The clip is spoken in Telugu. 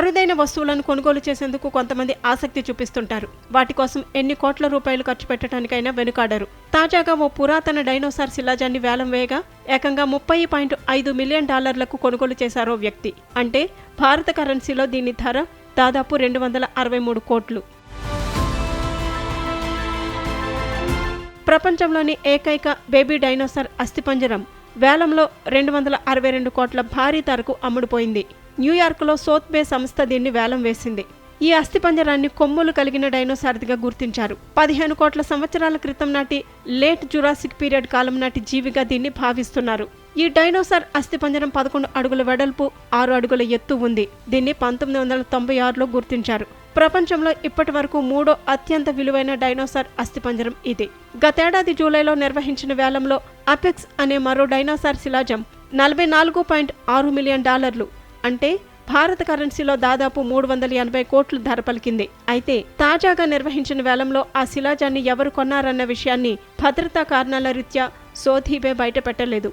అరుదైన వస్తువులను కొనుగోలు చేసేందుకు కొంతమంది ఆసక్తి చూపిస్తుంటారు. వాటి కోసం ఎన్ని కోట్ల రూపాయలు ఖర్చు పెట్టడానికైనా వెనుకాడరు. తాజాగా ఓ పురాతన డైనోసార్ శిలాజాన్ని వేలం వేయగా ఏకంగా ముప్పై పాయింట్ ఐదు మిలియన్ డాలర్లకు కొనుగోలు చేశారో వ్యక్తి. అంటే భారత కరెన్సీలో దీని ధర దాదాపు రెండు వందల అరవై మూడు కోట్లు. ప్రపంచంలోని ఏకైక బేబీ డైనోసార్ అస్థిపంజరం. వేలంలో రెండు వందల అరవై రెండు కోట్ల భారీ ధరకు అమ్ముడుపోయింది. న్యూయార్క్లో సోత్బే సంస్థ దీన్ని వేలం వేసింది. ఈ అస్థిపంజరాన్ని కొమ్ములు కలిగిన డైనోసార్దిగా గుర్తించారు. పదిహేను కోట్ల సంవత్సరాల క్రితం నాటి లేట్ జురాసిక్ పీరియడ్ కాలం నాటి జీవిగా దీన్ని భావిస్తున్నారు. ఈ డైనోసార్ అస్థిపంజరం పదకొండు అడుగుల వెడల్పు ఆరు అడుగుల ఎత్తు ఉంది. దీన్ని పంతొమ్మిది వందల తొంభై ఆరులో గుర్తించారు. ప్రపంచంలో ఇప్పటి వరకు మూడో అత్యంత విలువైన డైనోసార్ అస్థిపంజరం ఇది. గతేడాది జూలైలో నిర్వహించిన వేలంలో అపెక్స్ అనే మరో డైనోసార్ శిలాజం నలభై నాలుగు పాయింట్ ఆరు మిలియన్ డాలర్లు. అంటే భారత కరెన్సీలో దాదాపు మూడు వందల ఎనభై కోట్లు ధర పలికింది. అయితే తాజాగా నిర్వహించిన వేలంలో ఆ శిలాజాన్ని ఎవరు కొన్నారన్న విషయాన్ని భద్రతా కారణాల రీత్యా సోధీబే బయటపెట్టలేదు.